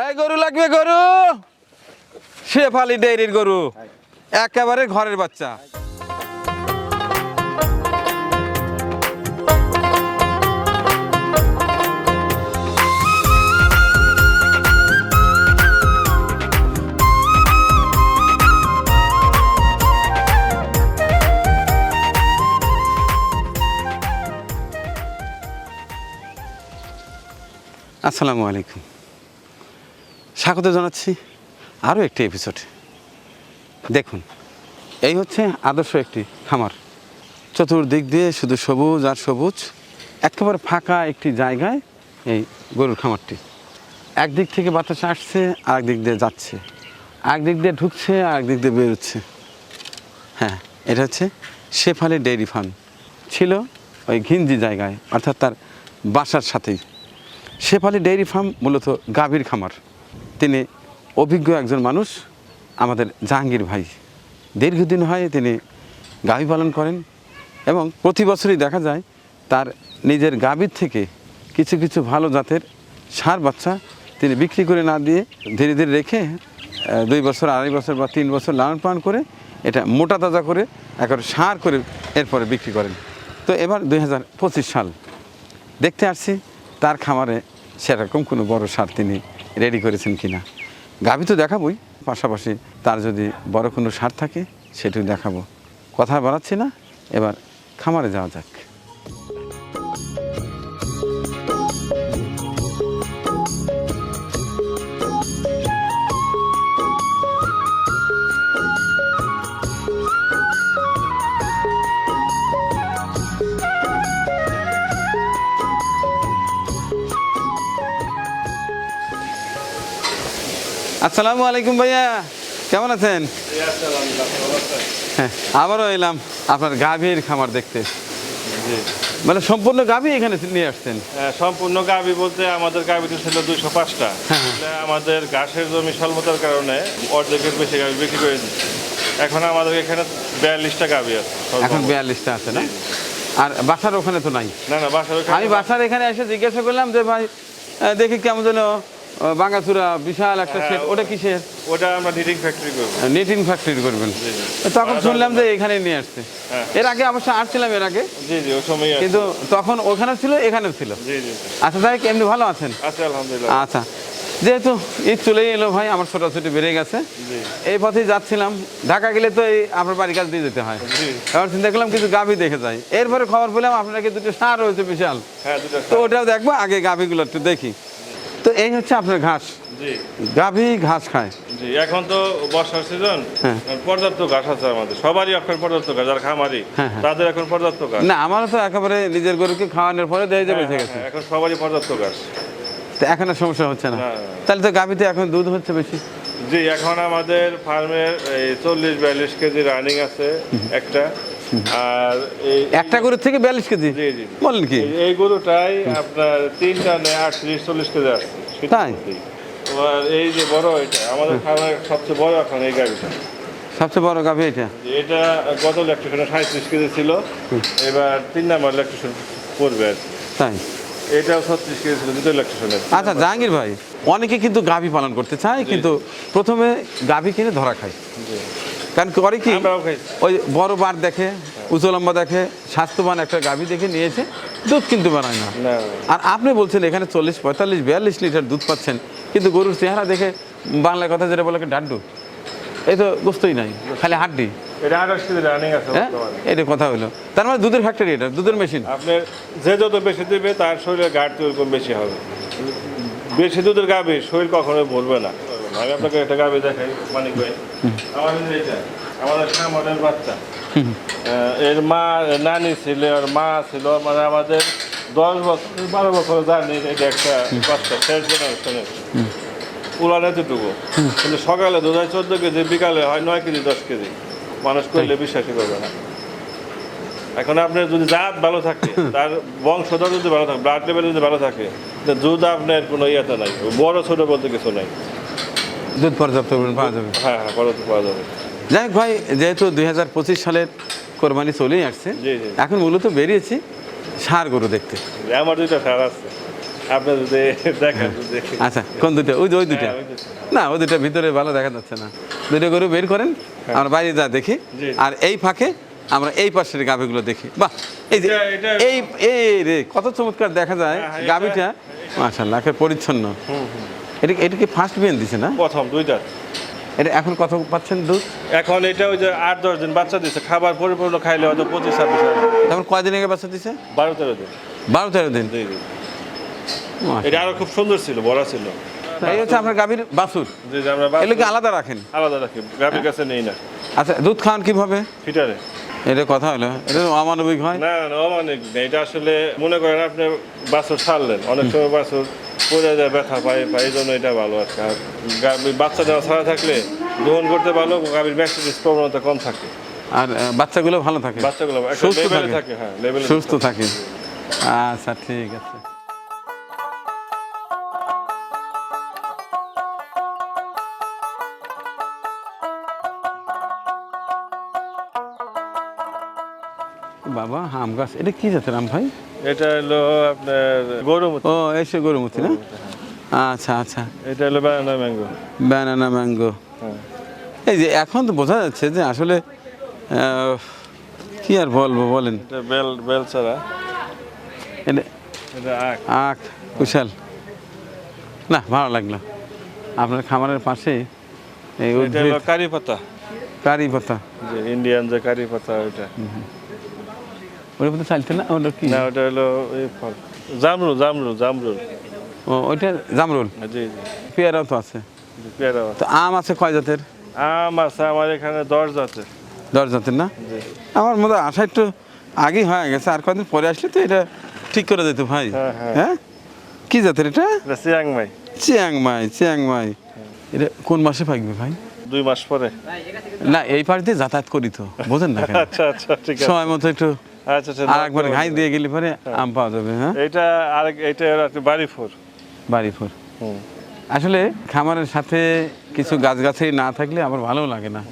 এই গরু লাগবে গরু। শেফালি ডেইরির গরু। একেবারে ঘরের বাচ্চা। আসসালামু আলাইকুম। স্বাগত জানাচ্ছি আরও একটি এপিসোড দেখুন, এই হচ্ছে আদর্শ একটি খামার। চতুর্দিক দিয়ে শুধু সবুজ আর সবুজ, একেবারে ফাঁকা একটি জায়গায় এই গরুর খামারটি। একদিক থেকে বাতাস আসছে আর দিক দিয়ে যাচ্ছে। একদিক দিয়ে ঢুকছে আর একদিক দিয়ে বেরোচ্ছে। হ্যাঁ এটা হচ্ছে শেফালি ডেইরি ফার্ম। ছিল ওই ঘিঞ্জি জায়গায়, অর্থাৎ তার বাসার সাথেই। শেফালি ডেইরি ফার্ম মূলত গাভীর খামার। তিনি অভিজ্ঞ একজন মানুষ, আমাদের জাহাঙ্গীর ভাই। দীর্ঘদিন হয় তিনি গাভী পালন করেন এবং প্রতি বছরই দেখা যায় তার নিজের গাভীর থেকে কিছু কিছু ভালো জাতের সার বাচ্চা তিনি বিক্রি করে না দিয়ে ধীরে ধীরে রেখে দুই বছর, আড়াই বছর বা তিন বছর লালন পালন করে এটা মোটা তাজা করে একেবারে সার করে এরপরে বিক্রি করেন। তো এবার দুই হাজার পঁচিশ সাল দেখতে আসছি, তার খামারে সেরকম কোনো বড় সার তিনি রেডি করেছেন কিনা। গাভী তো দেখাবই, পাশাপাশি তার যদি বড় কোনো সার থাকে, সেটিও দেখাবো। কথা বাড়াচ্ছি না, এবার খামারে যাওয়া যাক। আসসালামু আলাইকুম ভাইয়া। কেমন আছেন? হ্যাঁ আবারও এলাম আপনার গাভীর খামার দেখতে। মানে সম্পূর্ণ গাভী এখানে নিয়ে আসছেন? হ্যাঁ, সম্পূর্ণ গাবি বলতে আমাদের গাবিতে ছিল দুইশো পাঁচটা। হ্যাঁ। আমাদের ঘাসের জমি স্বল্পতার কারণে অর্ধেকের বেশি গাবি বিক্রি করে দিচ্ছি। এখন আমাদের এখানে বিয়াল্লিশটা গাবি আছে এখন বিয়াল্লিশটা আছে না? আর বাসার ওখানে তো নাই? না না বাসার আমি বাসার এখানে এসে জিজ্ঞাসা করলাম যে ভাই দেখি কেমন যেন বাঙ্গাচুরা বিশাল একটা হ্যাঁ, সেট ওটা কিসের? ওটা আমরা নিটিং ফ্যাক্টরি করব। নিটিং ফ্যাক্টরি করবেন। তখন শুনলাম যে এখানে নিয়ে আসছে। হ্যাঁ। এর আগে অবশ্য আসছিলাম এর আগে। জি জি ওই সময় কিন্তু তখন ওখানে ছিল এখানেও ছিল। জি জি আচ্ছা তাই এমনি ভালো আছেন? আছে আলহামদুলিল্লাহ। আচ্ছা। যেহেতু ঈদ চলেই এলো ভাই আমার ছোটাছুটি বেড়ে গেছে। এই পথেই যাচ্ছিলাম। ঢাকা গেলে তো এই আপনার বাড়ির কাছ দিয়ে যেতে হয়। এবার চিন্তা করলাম কিছু গাভী দেখে যাই। এরপরে খবর পেলাম আপনাকে দুটো সার রয়েছে বিশাল। হ্যাঁ তো ওটাও দেখব আগে গাভীগুলো একটু দেখি। তো এই হচ্ছে আপনার ঘাস। গাভী ঘাস খায়। জি এখন তো বর্ষার সিজন হ্যাঁ। পর্যাপ্ত ঘাস আছে আমাদের। সবারই এখন পর্যাপ্ত ঘাস যারা খামারি হ্যাঁ, হ্যাঁ। তাদের এখন পর্যাপ্ত ঘাস। না আমারও তো একেবারে নিজের গরুকে খাওয়ানোর পরে দেয় যাবে ঠিক আছে এখন সবারই পর্যাপ্ত ঘাস। তো এখন আর সমস্যা হচ্ছে না। তাহলে তো গাভীতে এখন দুধ হচ্ছে বেশি। জি এখন আমাদের ফার্মের এই চল্লিশ বিয়াল্লিশ কেজি রানিং আছে একটা। আর একটা গরুর থেকে বিয়াল্লিশ কেজি? বলেন কি। এই- গরুটাই আপনার তিন টানে আটত্রিশ চল্লিশ কেজি আসছে তাই? এই যে বড় এটা আমাদের ফার্মের সবচেয়ে বড় এখন এই গাড়িটা সবচেয়ে বড় গাভী এটা? এটা গত ইলেকট্রিশনে সাঁত্রিশ কেজি ছিল। এবার তিন নাম্বার ইলেকট্রিশন পড়বে আর তাই? এটাও ছত্রিশ কেজি ছিল দুটো ইলেকট্রিশনের আচ্ছা জাহাঙ্গীর ভাই অনেকে কিন্তু গাভী পালন করতে চায় কিন্তু প্রথমে গাভী কিনে ধরা খায়। কারণ করে কি ওই বড় বার দেখে উঁচু লম্বা দেখে স্বাস্থ্যবান একটা গাভী দেখে নিয়েছে দুধ কিন্তু বানায় না। আর আপনি বলছেন এখানে চল্লিশ পঁয়তাল্লিশ বিয়াল্লিশ লিটার দুধ পাচ্ছেন কিন্তু গরুর চেহারা দেখে বাংলা কথা যেটা বলে ডাড্ডু? এই তো গোস্তই নাই খালি হাড্ডি। এটা আঠাশ আছে হ্যাঁ? এটা কথা হলো। তার মানে দুধের ফ্যাক্টরি এটা দুধের মেশিন আপনার যে যত বেশি দেবে তার শরীরে ঘাটতি ওরকম বেশি হবে। বেশি দুধের গাভী শরীর কখনোই ভরবে না। আমি আপনাকে একটা গাভী দেখাই মানিক ভাই। আমাদের এটা আমাদের খামারের বাচ্চা। এর মা নানি ছিল আর মা ছিল মানে আমাদের দশ বছর বারো বছর জানি এটা একটা বাচ্চা শেষ জেনারেশনের পুরান এতটুকু। কিন্তু সকালে দু হাজার চোদ্দ কেজি বিকালে হয় নয় কেজি দশ কেজি। মানুষ করলে বিশ্বাসই করবে না। এখন আপনার যদি জাত ভালো থাকে তার বংশধর যদি ভালো থাকে ব্লাড লেভেল যদি ভালো থাকে দুধ আপনার কোনো ইয়েতে নাই বড় ছোট বলতে কিছু নাই। দুধ পর্যাপ্ত পরিমাণ পাওয়া যাবে। হ্যাঁ হ্যাঁ বড় তো পাওয়া যাবে। যাই হোক ভাই যেহেতু দুই হাজার পঁচিশ সালের কোরবানি চলেই আসছে। এখন মূলত বেরিয়েছি সার গরু দেখতে। আমার দুইটা সার আছে। যদি আচ্ছা কোন দুটো ওই ওই দুটা হ্যাঁ। না ওই দুটা ভিতরে ভালো দেখা যাচ্ছে না। দুটো গরু বের করেন আমরা বাইরে যা দেখি আর এই ফাঁকে আমরা এই পাশের গাভিগুলো দেখি। বাহ এই যে এই এই রে কত চমৎকার দেখা যায় হ্যাঁ, গাভিটা। একেবারে পরিচ্ছন্ন। এটা এটা কি ফার্স্ট বিয়ান দিছে না? প্রথম দুইটা। এটা এখন কত পাচ্ছেন দুধ? এখন এটা ওই যে আট দশ দিন বাচ্চা দিচ্ছে খাবার পরিপূর্ণ খাইলে হয়তো পঁচিশ ছাব্বিশ। তারপর কয়দিন আগে বাচ্চা দিছে? বারো তেরো দিন। বারো তেরো দিন। এটা আরও খুব সুন্দর ছিল বড় ছিল। এই হচ্ছে আপনার গাভীর বাছুর। এগুলো কি আলাদা রাখেন? আলাদা রাখি গাভীর কাছে নেই না। আচ্ছা দুধ খাওয়ান কীভাবে? ফিটারে। এটা কথা হলো? এটা অমানবিক হয়? না না অমানিক না। এটা আসলে মনে করেন আপনি বাছুর ছাড়লেন। অনেক সময় বাছুর পড়ে যায় ব্যথা পায় পায় এই জন্য এটা ভালো আর। আর বাচ্চা দেওয়া ছাড়া থাকলে গ্রহণ করতে ভালো গাভীর ম্যাক্সিডিস প্রবণতা কম থাকে। আর বাচ্চাগুলো ভালো থাকে? বাচ্চাগুলো একটা সুস্থ থাকে। থাকে হ্যাঁ লেভেলে সুস্থ থাকে। আচ্ছা ঠিক আছে। বাবা আম গাছ। এটা কি জাতের আম ভাই? এটা হলো আপনার গরুমতি ও এসে গরুমতি না? আচ্ছা আচ্ছা। এটা হলো ব্যানানা ম্যাঙ্গো ব্যানানা ম্যাঙ্গো এই যে এখন তো বোঝা যাচ্ছে যে আসলে কি আর বলব বলেন? বেল বেল ছাড়া। এটা এটা আখ। কুশাল। না ভালো লাগল। আপনার খামারের পাশে এই কারি পাতা। কারি পাতা। যে ইন্ডিয়ান যে কারি পাতা ওইটা। ওটা পাতা চালতে না? ওটা কি? না ওটা হলো এই ফল। জামরুল জামরুল জামরুল। ও ওইটা জামরুল? জি জি। পেয়ারাও তো আছে। পেয়ারা তো আম আছে কয় জাতের? আম আছে আমার এখানে দশ জাতের। দশ জাতের না? আমার মতো আশা একটু আগেই হয়ে গেছে আর কদিন পরে আসলে তো এটা ঠিক করে দিত ভাই। হ্যাঁ, হ্যাঁ। হ্যাঁ? কি জাতের এটা? চিয়াংমাই চিয়াংমাই চিয়াংমাই এটা কোন মাসে পাকবে ভাই? দুই মাস পরে। না এই পাশ দিয়ে যাতায়াত করি তো বোঝেন না আচ্ছা আচ্ছা ঠিক আছে। সময় মতো একটু আর একবার ঘাই দিয়ে গেলে পরে আম পাওয়া যাবে হ্যাঁ? এটা আরেক এটা হলো একটা বাড়ি ফোর বাড়িপুর হুম। আসলে খামারের সাথে কিছু গাছগাছালি না থাকলে আমার ভালো লাগে না।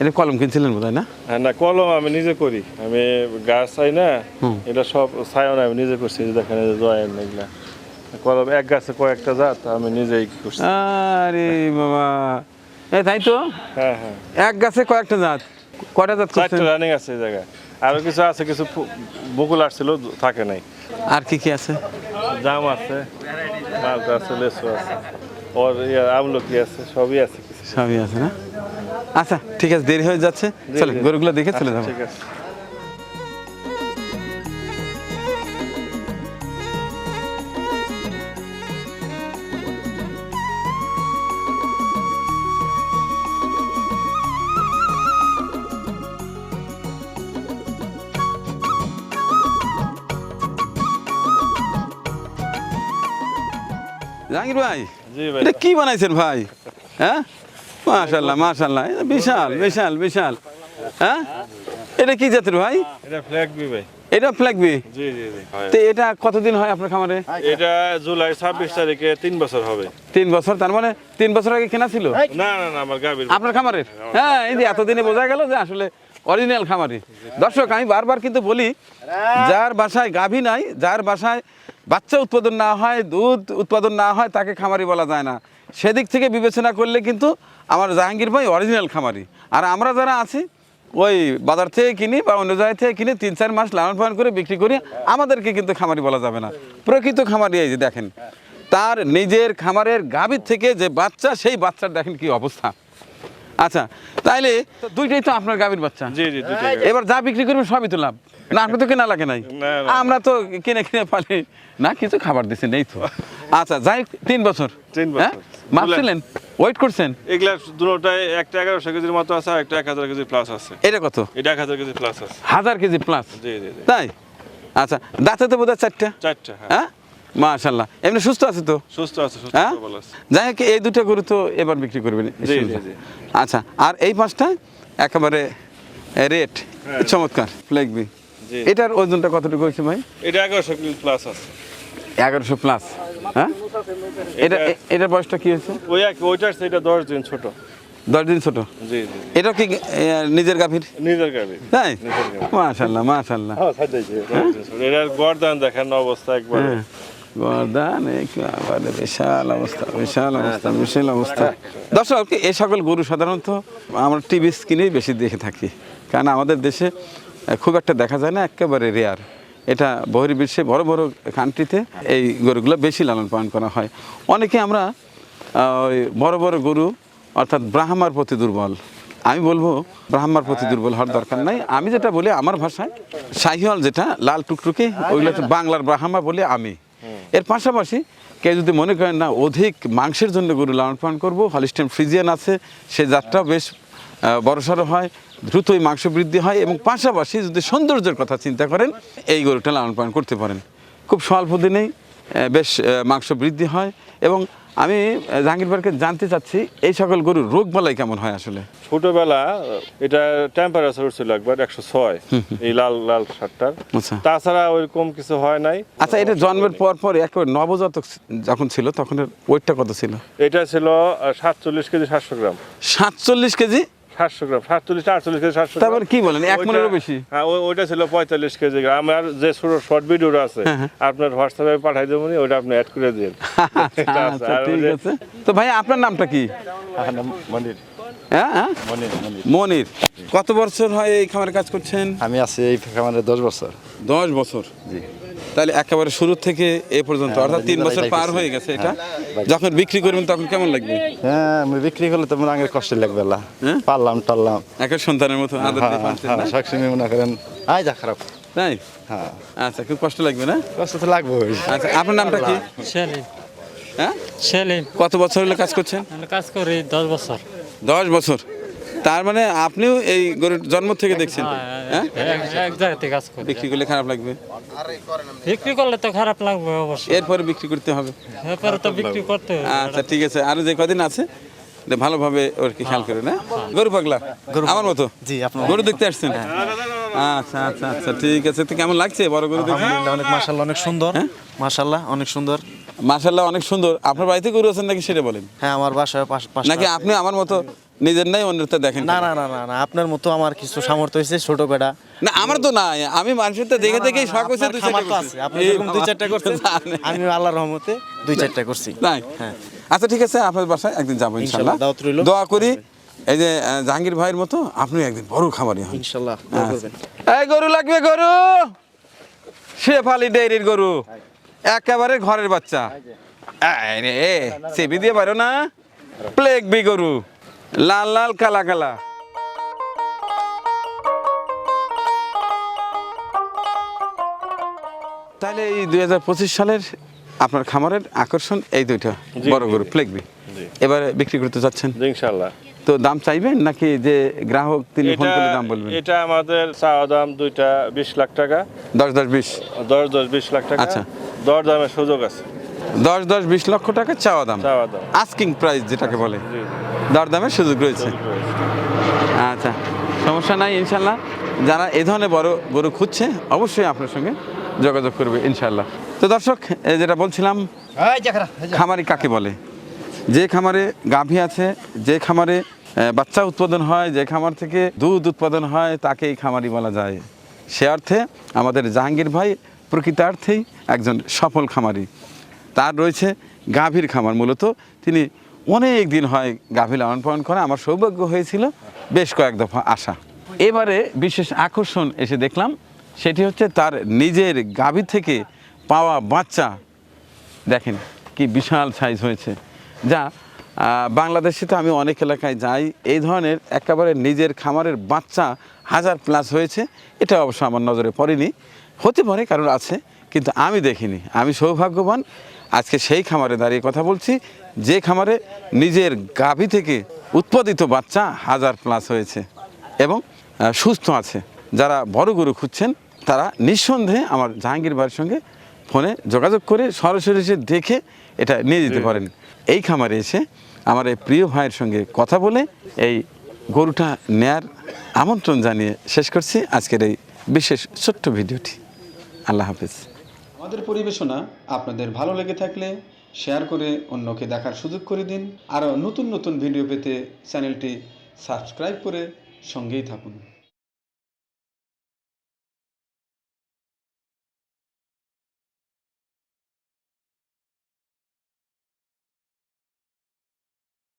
এটা কলম কিনছিলেন বোধ না? হ্যাঁ না কলম আমি নিজে করি। আমি গাছ চাই না। এটা সব ছায়ন আমি নিজে করছি যে দেখেন যে জয়েন এগুলা। কলম এক গাছে কয়েকটা জাত আমি নিজেই করছি। আরে বাবা। এ তাই তো? হ্যাঁ হ্যাঁ। এক গাছে কয়েকটা জাত। কয়টা জাত রানিং আছে এই জায়গায়। আরও কিছু আছে কিছু বকুল আসছিল থাকে নাই। আর কি কি আছে? জাম আছে মালটা আছে লেসু আছে ওর আমলকি আছে সবই আছে সবই আছে না? আচ্ছা ঠিক আছে দেরি হয়ে যাচ্ছে। চলে। গরুগুলো দেখে চলে আচ্ছা, যাব। ঠিক আছে। জাহাঙ্গীর ভাই এটা কি বানাইছেন ভাই? হ্যাঁ? মাশাল্লাহ মাশাল্লাহ বিশাল বিশাল বিশাল। হ্যাঁ? এটা কি জাতের ভাই? এটা ফ্ল্যাগ বি ভাই। এটা ফ্ল্যাগবি জি জি জি তো এটা কতদিন হয় আপনার খামারে? এটা জুলাই ছাব্বিশ তারিখে তিন বছর হবে। তিন বছর তার মানে তিন বছর আগে কেনা ছিল? না না না আমার আপনার খামারের? হ্যাঁ এই যে এতদিনে বোঝা গেল যে আসলে অরিজিনাল খামারি। দর্শক, আমি বারবার কিন্তু বলি, যার বাসায় গাভী নাই, যার বাসায় বাচ্চা উৎপাদন না হয়, দুধ উৎপাদন না হয়, তাকে খামারি বলা যায় না। সেদিক থেকে বিবেচনা করলে কিন্তু আমার জাহাঙ্গীর ভাই অরিজিনাল খামারি। আর আমরা যারা আছি, ওই বাজার থেকে কিনি বা অন্য জায়গা থেকে কিনে, তিন চার মাস লালন পালন করে বিক্রি করি, আমাদেরকে কিন্তু খামারি বলা যাবে না। প্রকৃত খামারি এই যে দেখেন, তার নিজের খামারের গাভীর থেকে যে বাচ্চা, সেই বাচ্চার দেখেন কি অবস্থা। আচ্ছা তাইলে দুইটাই তো আপনার গাভীর বাচ্চা। জি জি দুইটাই এবার যা বিক্রি করবেন সবই তো লাভ। না আপনি তো কেনা লাগে নাই। আমরা তো কিনে কিনে পালি। না কিছু খাবার দিচ্ছেন এই তো। আচ্ছা যাই তিন বছর। তিন বছর। হ্যাঁ মাপছিলেন ওয়েট করছেন? এগুলা দুটোটাই একটা এগারোশো কেজির মতো আছে একটা এক হাজার কেজি প্লাস আছে। এটা কত? এটা এক হাজার কেজি প্লাস আছে। হাজার কেজি প্লাস জি জি জি। তাই? আচ্ছা দাঁতে তো বোধ হয় চারটা। চারটা হ্যাঁ। হ্যাঁ? মাশাল্লাহ এমনি সুস্থ আছে তো? সুস্থ আছে সুস্থ হ্যাঁ? যাই হোক এই দুটো গরু তো এবার বিক্রি করবেন। আচ্ছা আর এই পাঁচটা একেবারে রেট হ্যাঁ। চমৎকার ফ্লেগবি। এটার ওজনটা কতটুকু হয়েছে ভাই? এটা এগারোশো প্লাস আছে। এগারোশো প্লাস হ্যাঁ? এটা এটার বয়সটা কি হয়েছে? ওই এক ওইটার এটা দশ দিন ছোট। দশ দিন ছোট? জি জি এটা কি নিজের গাভীর? নিজের গাড়ি তাই। মাশাল্লাহ মাশাল্লাহ এটার গরদান দেখেন অবস্থা একবার। হ্যাঁ। একেবারে বিশাল অবস্থা বিশাল অবস্থা বিশাল অবস্থা। দর্শক এই সকল গরু সাধারণত আমরা টিভি স্ক্রিনেই বেশি দেখে থাকি। কারণ আমাদের দেশে খুব একটা দেখা যায় না, একেবারে রেয়ার এটা বহির্বিশ্বে বড় বড় কান্ট্রিতে এই গরুগুলো বেশি লালন পালন করা হয়। অনেকে আমরা ওই বড় বড় গরু, অর্থাৎ ব্রাহ্মার প্রতি দুর্বল। আমি বলব, ব্রাহ্মার প্রতি দুর্বল হওয়ার দরকার নাই। আমি যেটা বলি আমার ভাষায়, শাহিওয়াল যেটা, লাল টুকটুকে, ওইগুলো বাংলার ব্রাহ্মা বলে আমি। এর পাশাপাশি কেউ যদি মনে করেন না, অধিক মাংসের জন্য গরু লালন পালন করব হলিস্টেন ফ্রিজিয়ান আছে, সে যাত্রা বেশ বড়সড় হয়, দ্রুতই মাংস বৃদ্ধি হয় এবং পাশাপাশি যদি সৌন্দর্যের কথা চিন্তা করেন, এই গরুটা লালন পালন করতে পারেন। খুব স্বল্প দিনেই বেশ মাংস বৃদ্ধি হয় এবং আমি জাহাঙ্গীর ভাইকে জানতে চাচ্ছি এই সকল গরুর রোগ বালাই কেমন হয় আসলে? ছোটবেলা এটা টেম্পারেচার ছিল একবার একশো ছয় এই লাল লাল শার্টটার তাছাড়া তাছাড়া ওইরকম কিছু হয় নাই। আচ্ছা এটা জন্মের পর পর একেবারে নবজাতক যখন ছিল তখন ওয়েটটা কত ছিল? এটা ছিল সাতচল্লিশ কেজি সাতশো গ্রাম। সাতচল্লিশ কেজি? সাতশো গ্রাম সাতচল্লিশ আটচল্লিশ কেজি সাতশো তারপর কি বলেন এক মনেরও বেশি? হ্যাঁ ওই- ওইটা ছিল পঁয়তাল্লিশ কেজি গ্রাম। আমার যে ছোট শর্ট ভিডিওটা আছে হ্যাঁ, আপনার হোয়াটসঅ্যাপে পাঠাই দেবো ওইটা আপনি অ্যাড করে দিন। আচ্ছা আছে। তো ভাই আপনার নামটা কি? মনির। হ্যাঁ হ্যাঁ? মনির মনির। মনির। কত বছর হয় এই খামারে কাজ করছেন? আমি আছি এই খামারে দশ বছর। দশ বছর। জি। তাহলে একেবারে শুরু থেকে এ পর্যন্ত হ্যাঁ, অর্থাৎ তিন বছর পার হয়ে গেছে এটা। হ্যাঁ, যখন বিক্রি করবেন তখন কেমন লাগবে? হ্যাঁ আমি বিক্রি করলে তো মনে আগের কষ্ট লাগবে লা হ্যাঁ? পারলাম টারলাম। এক সন্তানের মতো আদর দিয়ে পালছেন না? সবসময় মনে করেন আয় যা খারাপ। তাই? হ্যাঁ। আচ্ছা খুব কষ্ট লাগবে না? কষ্ট তো লাগবে আচ্ছা আপনার নামটা কি? সেলিম। হ্যাঁ? সেলিম। কত বছর হলো কাজ করছেন? আমি কাজ করি দশ বছর। দশ বছর। তার মানে আপনিও এই গরুর জন্ম থেকে দেখছেন? হ্যাঁ করি বিক্রি করলে খারাপ লাগবে? বিক্রি করলে তো খারাপ লাগবে অবশ্যই। এরপরে বিক্রি করতে হবে। এরপরে তো বিক্রি করতে হবে। আচ্ছা ঠিক আছে। আরও যে কদিন আছে ভালোভাবে ওর কি খেয়াল করে না? গরু পাগলা? আমার মতো? জি আপনার গরু দেখতে আসছেন? আচ্ছা আচ্ছা আচ্ছা ঠিক আছে। তো কেমন লাগছে? বড় গরু দেখতে অনেক মাসাল অনেক সুন্দর। মাশাআল্লাহ অনেক সুন্দর। মাশাল্লাহ অনেক সুন্দর। আপনার বাড়িতে গরু আছেন নাকি সেটা বলেন? হ্যাঁ আমার বাসায় পাশ- নাকি আপনি আমার মতো নিজের নাই অন্যটা দেখেন না না না না না আপনার মতো আমার কিছু সামর্থ্য হয়েছে ছোট বেটা। না আমার তো নাই। আমি মানুষের তো দেখে দেখেই শখ হয়েছে দুই চারটা আছে আপনি এই যেরকম দুই চারটা করছেন আমি আল্লাহর রহমতে দুই চারটা করছি। তাই হ্যাঁ। আচ্ছা ঠিক আছে আপনার বাসায় একদিন যাব রইল। দোয়া করি এই যে জাহাঙ্গীর ভাইয়ের মতো আপনি একদিন বড় খামারি হন। ইনশাল্লাহ এই গরু লাগবে গরু! শেফালি ডেইরির গরু। একেবারে ঘরের বাচ্চা। রে চেপি দিয়ে পারো না। প্লেগ বি গরু। লাল লাল কালা কালা। তাহলে এই দুই হাজার পঁচিশ সালের আপনার খামারের আকর্ষণ এই দুইটা। বড় গরু। প্লেগ বি এবারে বিক্রি করতে যাচ্ছেন জি, ইনশাল্লাহ তো দাম চাইবেন নাকি যে গ্রাহক তিনি ফোন করে দাম বলবেন? এটা আমাদের চাওয়া দাম দুইটা বিশ লাখ টাকা। দশ দশ বিশ। দশ দশ বিশ লাখ টাকা। আচ্ছা। দর দামের সুযোগ আছে। দশ দশ বিশ লক্ষ টাকা চাওয়া দাম। চাওয়া দাম। আস্কিং প্রাইস যেটাকে বলে। জি। দরদামের সুযোগ রয়েছে। আচ্ছা। সমস্যা নাই ইনশাল্লাহ। যারা এই ধরনের বড় গরু খুঁজছে অবশ্যই আপনার সঙ্গে যোগাযোগ করবে ইনশাল্লাহ। তো দর্শক এই যেটা বলছিলাম খামারি কাকে বলে? যে খামারে গাভী আছে যে খামারে বাচ্চা উৎপাদন হয়, যে খামার থেকে দুধ উৎপাদন হয়, তাকেই খামারি বলা যায়। সে অর্থে আমাদের জাহাঙ্গীর ভাই প্রকৃতার্থেই একজন সফল খামারি। তার রয়েছে গাভীর খামার, মূলত তিনি অনেক দিন হয় গাভী লালন পালন করে আমার সৌভাগ্য হয়েছিল বেশ কয়েক দফা আসা। এবারে বিশেষ আকর্ষণ এসে দেখলাম, সেটি হচ্ছে তার নিজের গাভী থেকে পাওয়া বাচ্চা। দেখেন কি বিশাল সাইজ হয়েছে, যা বাংলাদেশে তো আমি অনেক এলাকায় যাই। এই ধরনের একেবারে নিজের খামারের বাচ্চা হাজার প্লাস হয়েছে। এটা অবশ্য আমার নজরে পড়েনি। হতে পারে কারণ আছে কিন্তু আমি দেখিনি। আমি সৌভাগ্যবান আজকে সেই খামারে দাঁড়িয়ে কথা বলছি যে খামারে নিজের গাভী থেকে উৎপাদিত বাচ্চা হাজার প্লাস হয়েছে এবং সুস্থ আছে। যারা বড় গরু খুঁজছেন তারা নিঃসন্দেহে আমার জাহাঙ্গীর ভাইয়ের সঙ্গে ফোনে যোগাযোগ করে সরাসরি এসে দেখে এটা নিয়ে যেতে পারেন। এই খামারে এসে আমার এই প্রিয় ভাইয়ের সঙ্গে কথা বলে এই গরুটা নেয়ার আমন্ত্রণ জানিয়ে শেষ করছি আজকের এই বিশেষ ছোট্ট ভিডিওটি। আল্লাহ হাফিজ। আমাদের পরিবেশনা আপনাদের ভালো লেগে থাকলে শেয়ার করে অন্যকে দেখার সুযোগ করে দিন। আরও নতুন নতুন ভিডিও পেতে চ্যানেলটি সাবস্ক্রাইব করে সঙ্গেই থাকুন।